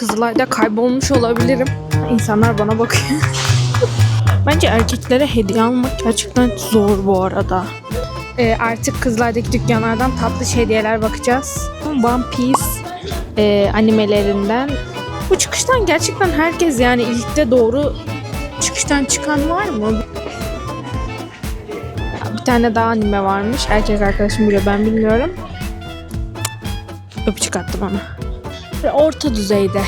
Kızılay'da kaybolmuş olabilirim. İnsanlar bana bakıyor. Bence erkeklere hediye almak gerçekten zor bu arada. Ee, artık Kızılay'daki dükkanlardan tatlış hediyeler bakacağız. One Piece e, animelerinden. Bu çıkıştan gerçekten herkes yani ilkte doğru çıkıştan çıkan var mı? Bir tane daha anime varmış. Erkek arkadaşım biliyor ben bilmiyorum. Öpücük attım ona. Böyle orta düzeyde.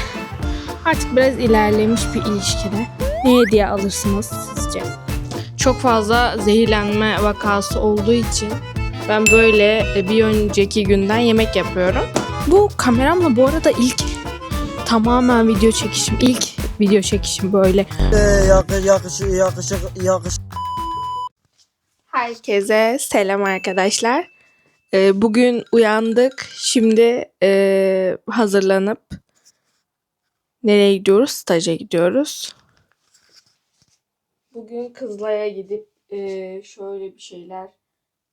Artık biraz ilerlemiş bir ilişkide. Ne hediye alırsınız sizce? Çok fazla zehirlenme vakası olduğu için ben böyle bir önceki günden yemek yapıyorum. Bu kameramla bu arada ilk tamamen video çekişim. ilk video çekişim böyle. yakış yakış yakış yakış Herkese selam arkadaşlar. Ee, bugün uyandık. Şimdi e, hazırlanıp nereye gidiyoruz? Staja gidiyoruz. Bugün Kızılay'a gidip e, şöyle bir şeyler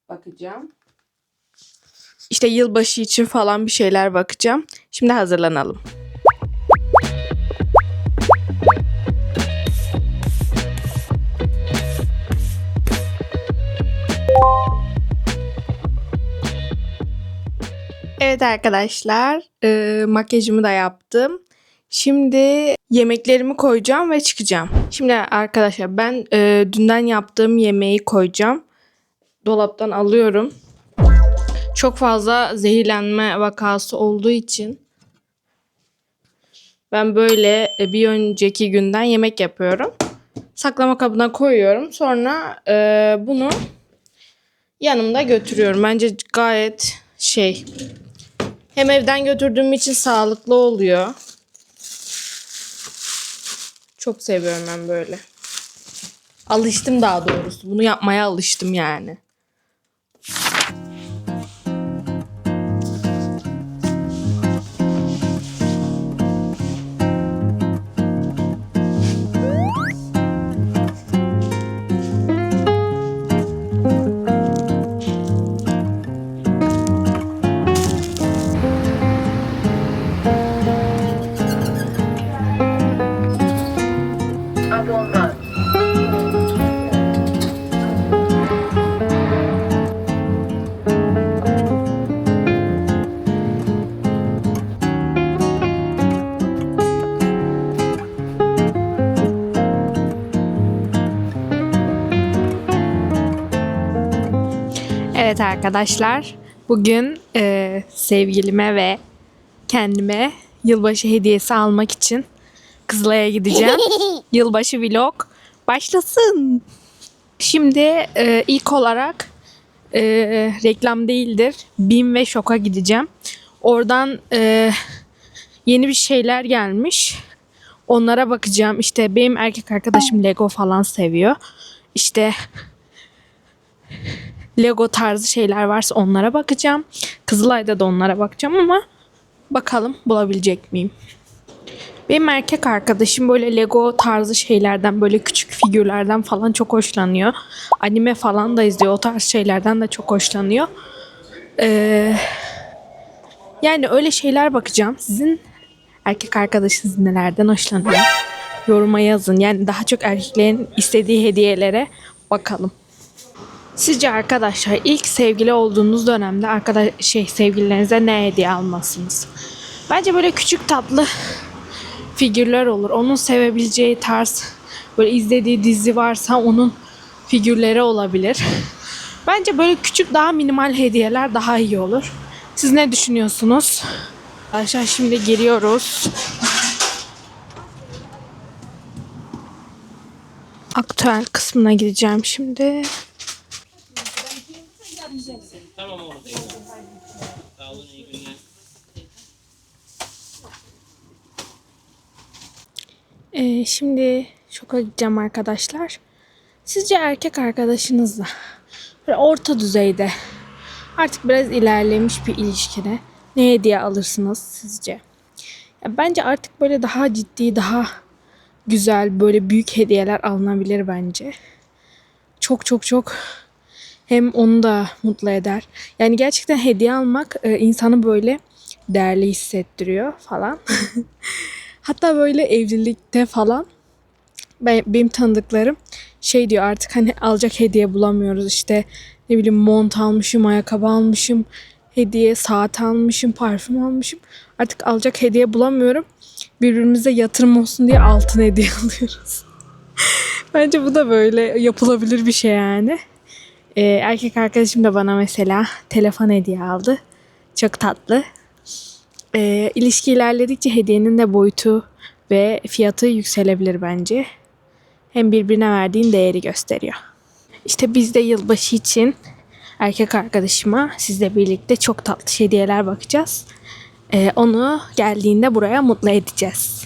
bakacağım. İşte yılbaşı için falan bir şeyler bakacağım. Şimdi hazırlanalım. Evet arkadaşlar, e, makyajımı da yaptım. Şimdi yemeklerimi koyacağım ve çıkacağım. Şimdi arkadaşlar ben e, dünden yaptığım yemeği koyacağım. Dolaptan alıyorum. Çok fazla zehirlenme vakası olduğu için ben böyle e, bir önceki günden yemek yapıyorum. Saklama kabına koyuyorum. Sonra e, bunu yanımda götürüyorum. Bence gayet şey hem evden götürdüğüm için sağlıklı oluyor. Çok seviyorum ben böyle. Alıştım daha doğrusu. Bunu yapmaya alıştım yani. Evet arkadaşlar. Bugün e, sevgilime ve kendime yılbaşı hediyesi almak için Kızılay'a gideceğim. yılbaşı vlog başlasın. Şimdi e, ilk olarak e, reklam değildir. BİM ve Şok'a gideceğim. Oradan e, yeni bir şeyler gelmiş. Onlara bakacağım. İşte benim erkek arkadaşım Lego falan seviyor. İşte Lego tarzı şeyler varsa onlara bakacağım. Kızılay'da da onlara bakacağım ama bakalım bulabilecek miyim? Benim erkek arkadaşım böyle Lego tarzı şeylerden böyle küçük figürlerden falan çok hoşlanıyor. Anime falan da izliyor. O tarz şeylerden de çok hoşlanıyor. Ee, yani öyle şeyler bakacağım. Sizin erkek arkadaşınız nelerden hoşlanıyor? Yoruma yazın. Yani daha çok erkeklerin istediği hediyelere bakalım. Sizce arkadaşlar ilk sevgili olduğunuz dönemde arkadaş şey sevgililerinize ne hediye almalısınız? Bence böyle küçük tatlı figürler olur. Onun sevebileceği tarz böyle izlediği dizi varsa onun figürleri olabilir. Bence böyle küçük daha minimal hediyeler daha iyi olur. Siz ne düşünüyorsunuz? Arkadaşlar şimdi giriyoruz. Aktüel kısmına gideceğim şimdi. Tamam oldu. Sağ olun iyi günler. Ee, şimdi şoka gideceğim arkadaşlar. Sizce erkek arkadaşınızla böyle orta düzeyde artık biraz ilerlemiş bir ilişkide ne hediye alırsınız sizce? Ya bence artık böyle daha ciddi, daha güzel, böyle büyük hediyeler alınabilir bence. Çok çok çok hem onu da mutlu eder. Yani gerçekten hediye almak e, insanı böyle değerli hissettiriyor falan. Hatta böyle evlilikte falan ben, benim tanıdıklarım şey diyor artık hani alacak hediye bulamıyoruz işte ne bileyim mont almışım, ayakkabı almışım, hediye saat almışım, parfüm almışım. Artık alacak hediye bulamıyorum. Birbirimize yatırım olsun diye altın hediye alıyoruz. Bence bu da böyle yapılabilir bir şey yani. Ee, erkek arkadaşım da bana mesela telefon hediye aldı. Çok tatlı. Ee, ilişki ilerledikçe hediyenin de boyutu ve fiyatı yükselebilir bence. Hem birbirine verdiğin değeri gösteriyor. İşte biz de yılbaşı için erkek arkadaşıma sizle birlikte çok tatlı hediyeler bakacağız. Ee, onu geldiğinde buraya mutlu edeceğiz.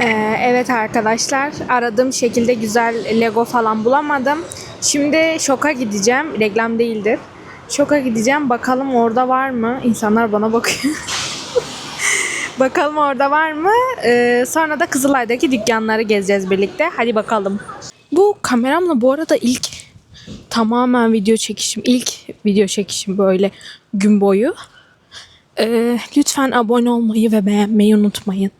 Ee, evet arkadaşlar aradığım şekilde güzel Lego falan bulamadım. Şimdi şoka gideceğim. Reklam değildir. Şoka gideceğim. Bakalım orada var mı? İnsanlar bana bakıyor. bakalım orada var mı? Ee, sonra da Kızılay'daki dükkanları gezeceğiz birlikte. Hadi bakalım. Bu kameramla bu arada ilk tamamen video çekişim. ilk video çekişim böyle gün boyu. Ee, lütfen abone olmayı ve beğenmeyi unutmayın.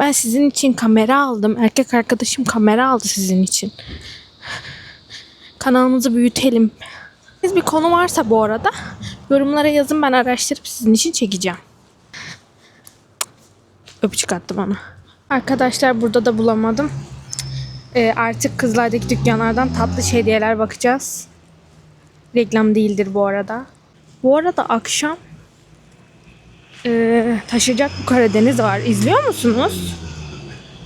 Ben sizin için kamera aldım. Erkek arkadaşım kamera aldı sizin için. Kanalımızı büyütelim. Siz bir konu varsa bu arada yorumlara yazın ben araştırıp sizin için çekeceğim. Öpücük attı bana. Arkadaşlar burada da bulamadım. Ee, artık kızlardaki dükkanlardan tatlı hediyeler bakacağız. Reklam değildir bu arada. Bu arada akşam ee, Taşacak bu Karadeniz var. İzliyor musunuz?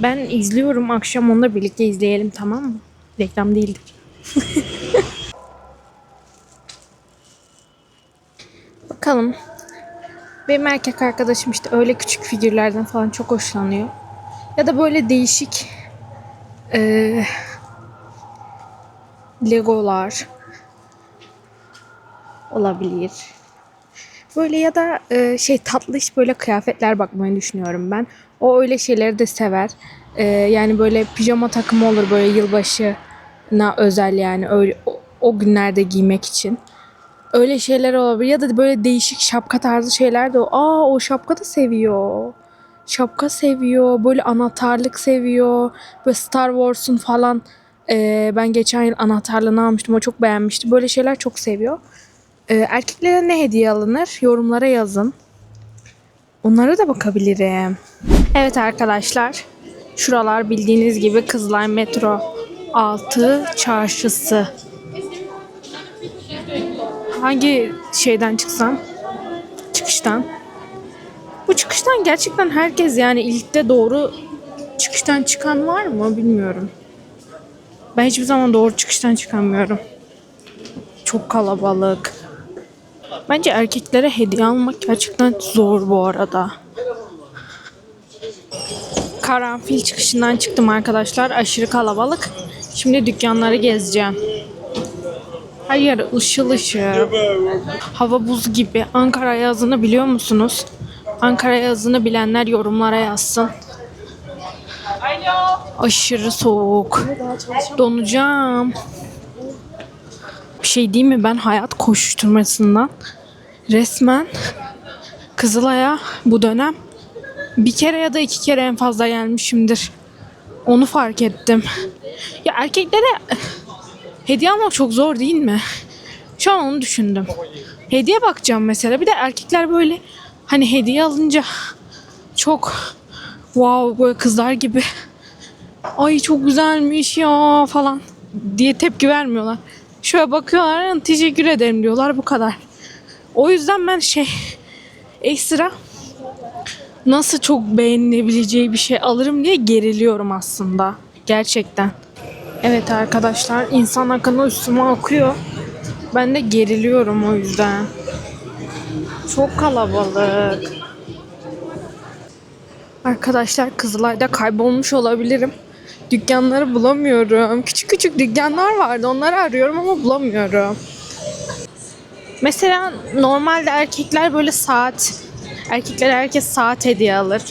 Ben izliyorum. Akşam onunla birlikte izleyelim tamam mı? Reklam değildir. Bakalım. Benim erkek arkadaşım işte öyle küçük figürlerden falan çok hoşlanıyor. Ya da böyle değişik eee, legolar olabilir. Böyle ya da e, şey tatlış böyle kıyafetler bakmayı düşünüyorum ben. O öyle şeyleri de sever. E, yani böyle pijama takımı olur böyle yılbaşına özel yani öyle o, o günlerde giymek için. Öyle şeyler olabilir ya da böyle değişik şapka tarzı şeyler de aa o şapka da seviyor. Şapka seviyor, böyle anahtarlık seviyor. Böyle Star Wars'un falan e, ben geçen yıl anahtarlığını almıştım. O çok beğenmişti. Böyle şeyler çok seviyor. Ee, erkeklere ne hediye alınır? Yorumlara yazın. Onlara da bakabilirim. Evet arkadaşlar. Şuralar bildiğiniz gibi Kızılay Metro 6 çarşısı. Hangi şeyden çıksam? Çıkıştan. Bu çıkıştan gerçekten herkes yani ilkte doğru çıkıştan çıkan var mı bilmiyorum. Ben hiçbir zaman doğru çıkıştan çıkamıyorum. Çok kalabalık. Bence erkeklere hediye almak gerçekten zor bu arada. Karanfil çıkışından çıktım arkadaşlar. Aşırı kalabalık. Şimdi dükkanları gezeceğim. Her yer ışıl ışıl. Hava buz gibi. Ankara yazını biliyor musunuz? Ankara yazını bilenler yorumlara yazsın. Aşırı soğuk. Donacağım. Bir şey değil mi? Ben hayat koşuşturmasından resmen Kızılay'a bu dönem bir kere ya da iki kere en fazla gelmişimdir. Onu fark ettim. Ya erkeklere hediye almak çok zor değil mi? Şu an onu düşündüm. Hediye bakacağım mesela. Bir de erkekler böyle hani hediye alınca çok wow böyle kızlar gibi ay çok güzelmiş ya falan diye tepki vermiyorlar. Şöyle bakıyorlar teşekkür ederim diyorlar bu kadar. O yüzden ben şey ekstra nasıl çok beğenilebileceği bir şey alırım diye geriliyorum aslında. Gerçekten. Evet arkadaşlar insan akını üstüme akıyor. Ben de geriliyorum o yüzden. Çok kalabalık. Arkadaşlar Kızılay'da kaybolmuş olabilirim. Dükkanları bulamıyorum. Küçük küçük dükkanlar vardı. Onları arıyorum ama bulamıyorum. Mesela normalde erkekler böyle saat, erkekler herkes saat hediye alır.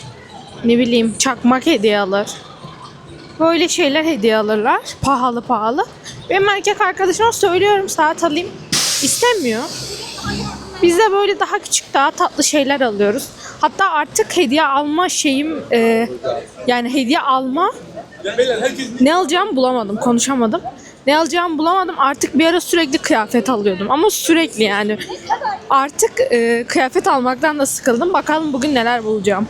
Ne bileyim çakmak hediye alır. Böyle şeyler hediye alırlar. Pahalı pahalı. Benim erkek arkadaşıma söylüyorum saat alayım. İstemiyor. Biz de böyle daha küçük daha tatlı şeyler alıyoruz. Hatta artık hediye alma şeyim e, yani hediye alma ne alacağımı bulamadım konuşamadım. Ne alacağımı bulamadım. Artık bir ara sürekli kıyafet alıyordum. Ama sürekli yani. Artık e, kıyafet almaktan da sıkıldım. Bakalım bugün neler bulacağım.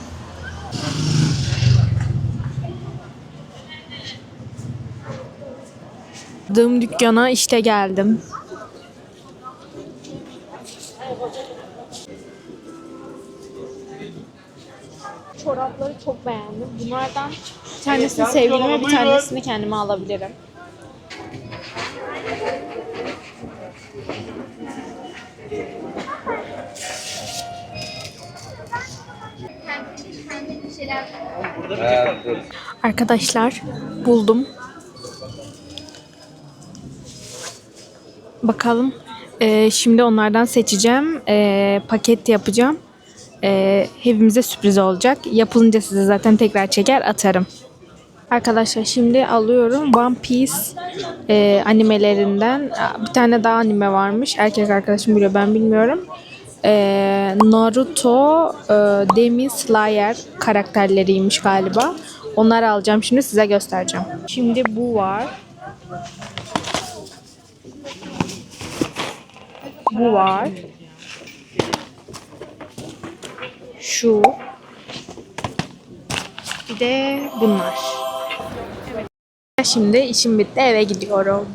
Aradığım dükkana işte geldim. Çorapları çok beğendim. Bunlardan bir tanesini sevgilime bir tanesini kendime alabilirim. Arkadaşlar buldum. Bakalım. Ee, şimdi onlardan seçeceğim. Ee, paket yapacağım. Ee, hepimize sürpriz olacak. Yapılınca size zaten tekrar çeker atarım. Arkadaşlar şimdi alıyorum One Piece e, animelerinden. Bir tane daha anime varmış. Erkek arkadaşım biliyor ben bilmiyorum. Ee, Naruto, e, Demon Slayer karakterleriymiş galiba. Onları alacağım şimdi size göstereceğim. Şimdi bu var. Bu var. Şu. Bir de bunlar. Şimdi işim bitti eve gidiyorum.